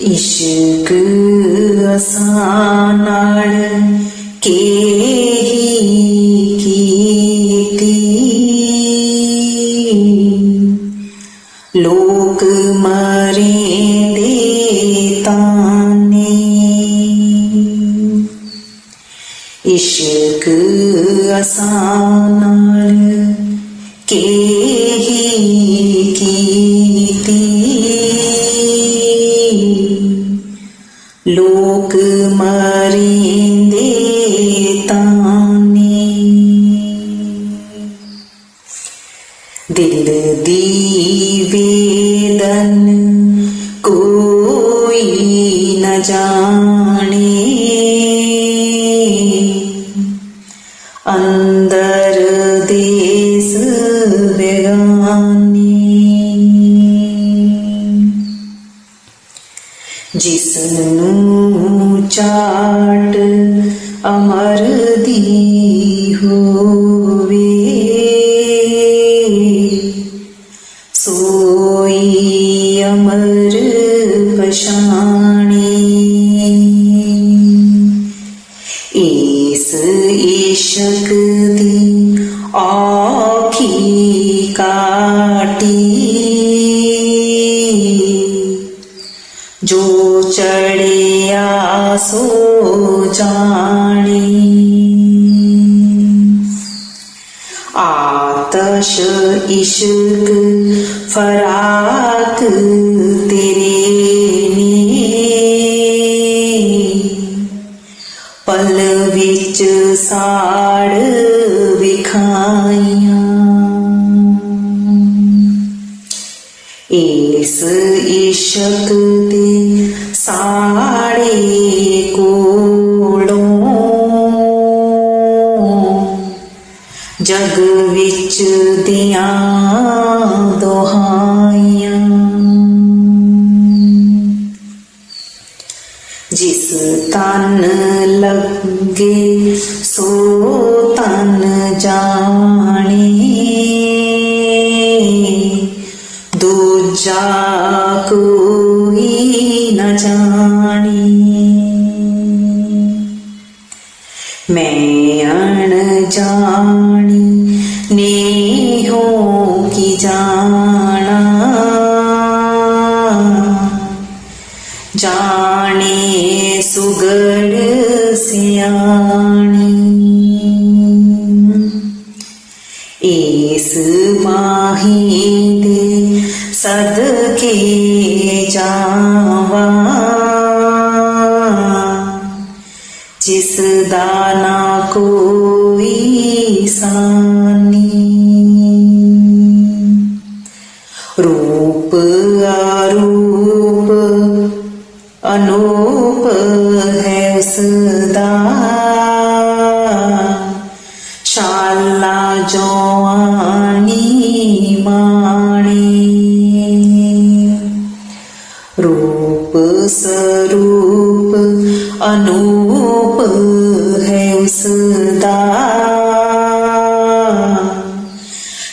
इश्क असानाल के ही कीती लोक मरे देताने इश्क असानाल ये वेदन कोई न जाने। अंदर देश जिसनु चाट अमर दी हो। काटी। जो चढ़े आसो जाने। आतश इश्क फराक तेरे पल बिच सा ਇਸ਼ਕ ਦੇ ਸਾੜੇ ਕੋਲੋਂ। ਜਗ ਵਿੱਚ ਦੀਆਂ ਦੁਹਾਈਆਂ। ਜਿਸ ਤਨ ਲੱਗੇ ਸੋ ਤਨ ਜਾਣੇ। कोई न जाने। मैं अण जानी ने जाना। जाने माही सद की जावा। जिस दाना कोई सानी। रूप आरूप अनूप है उसदा शाला जो आनी मा स्वरूप अनूप है उसदा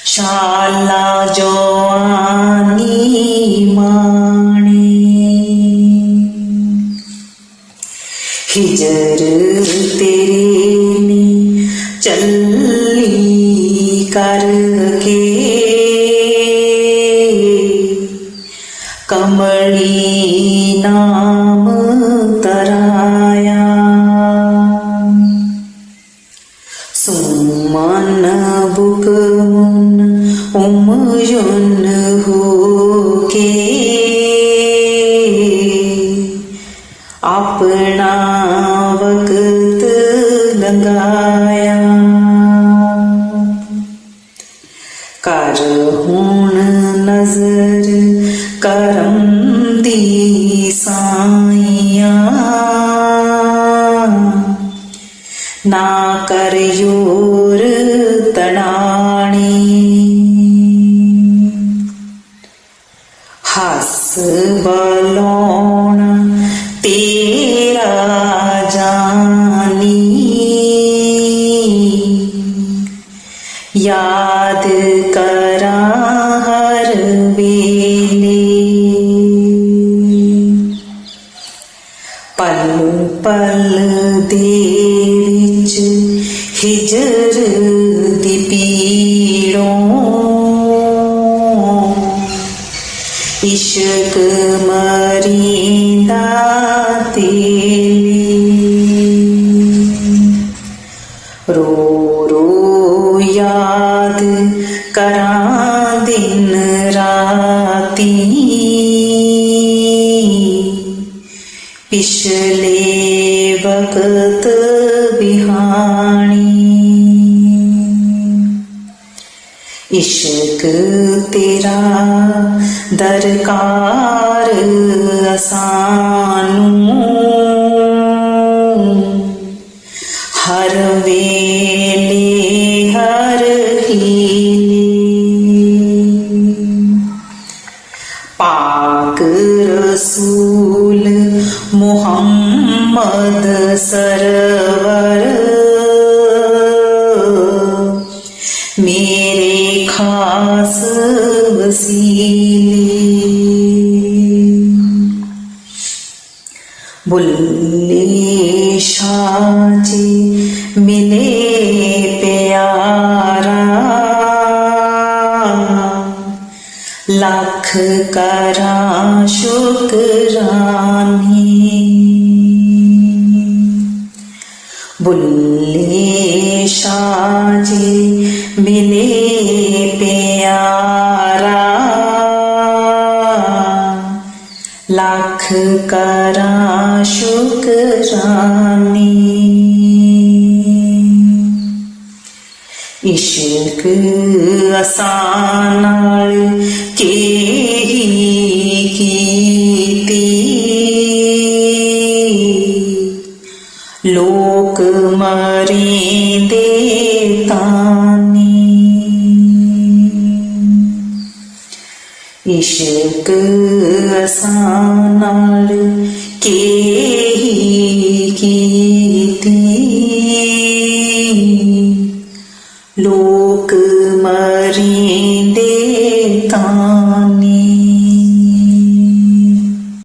शाला जो आनी माने। हिजर तेरी मणि नाम तराया। सुमन बुक मुन उमयुन हो के अपना वक्त लगाया। कर हूँ नज़र करंदी साइया ना करयूर तणाणी हास बलों इश्क मरीदा तेरी रो रो याद करा दिन राती। पिछले वक्त इश्क तेरा दरकार असानू। हर वेले हर हीले। पाक मोहम्मद सर खास वसीले बुल्ले शाह मिले प्यारा। लाख करा शुक्रा बुल्ले शाजी मिले प्यारा। लाख करा शुक्रानी। इश्क असानाल के ही कीती। लोक मरी देतानी इश्क असानाल के ही कीती लोक